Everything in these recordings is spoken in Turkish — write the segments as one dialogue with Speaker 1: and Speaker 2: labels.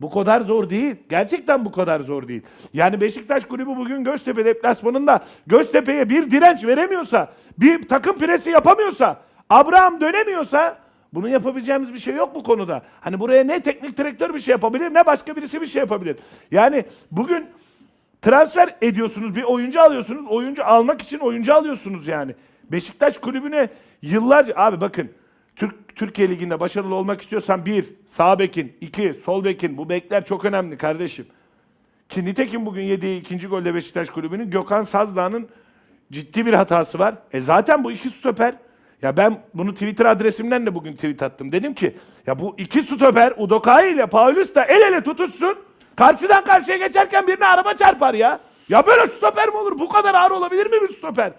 Speaker 1: Bu kadar zor değil. Gerçekten bu kadar zor değil. Yani Beşiktaş kulübü bugün Göztepe deplasmanında Göztepe'ye bir direnç veremiyorsa, bir takım presi yapamıyorsa, Abraham dönemiyorsa bunu yapabileceğimiz bir şey yok bu konuda. Hani buraya ne teknik direktör bir şey yapabilir ne başka birisi bir şey yapabilir. Yani bugün transfer ediyorsunuz bir oyuncu alıyorsunuz. Oyuncu almak için oyuncu alıyorsunuz yani. Beşiktaş kulübüne yıllarca abi bakın Türk Türkiye Ligi'nde başarılı olmak istiyorsan bir sağ bekin, iki sol bekin bu bekler çok önemli kardeşim. Ki nitekim bugün yediği ikinci golde Beşiktaş kulübünün Gökhan Sazdağ'ın ciddi bir hatası var. E zaten bu iki stoper ya ben bunu Twitter adresimden de bugün tweet attım. Dedim ki ya bu iki stoper Udokai ile Paulista el ele tutuşsun. Karşıdan karşıya geçerken birine araba çarpar ya. Ya böyle stoper mi olur? Bu kadar ağır olabilir mi bir stoper?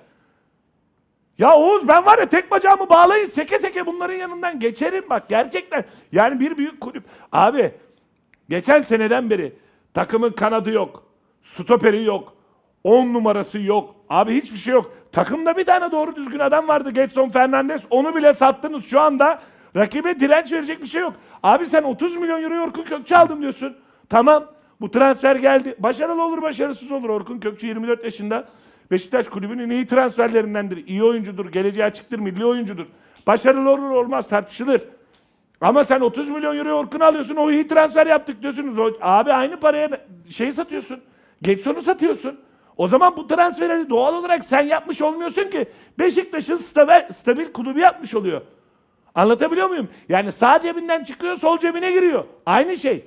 Speaker 1: Ya Oğuz ben var ya tek bacağımı bağlayın seke seke bunların yanından geçerim bak gerçekten. Yani bir büyük kulüp. Abi geçen seneden beri takımın kanadı yok. Stoperi yok. 10 numarası yok. Abi hiçbir şey yok. Takımda bir tane doğru düzgün adam vardı Getson Fernandes. Onu bile sattınız şu anda. Rakibe direnç verecek bir şey yok. Abi sen 30 milyon euro Orkun Kökçü aldım diyorsun. Tamam. Bu transfer geldi. Başarılı olur başarısız olur. Orkun Kökçü 24 yaşında. Beşiktaş kulübünün iyi transferlerindendir. İyi oyuncudur. Geleceği açıktır. Milli oyuncudur. Başarılı olur olmaz tartışılır. Ama sen 30 milyon euro Orkun'u alıyorsun. O iyi transfer yaptık diyorsunuz. Abi aynı paraya şeyi satıyorsun. Getson'u satıyorsun. O zaman bu transferi doğal olarak sen yapmış olmuyorsun ki. Beşiktaş'ın stabil kulübü yapmış oluyor. Anlatabiliyor muyum? Yani sağ cebinden çıkıyor, sol cebine giriyor. Aynı şey.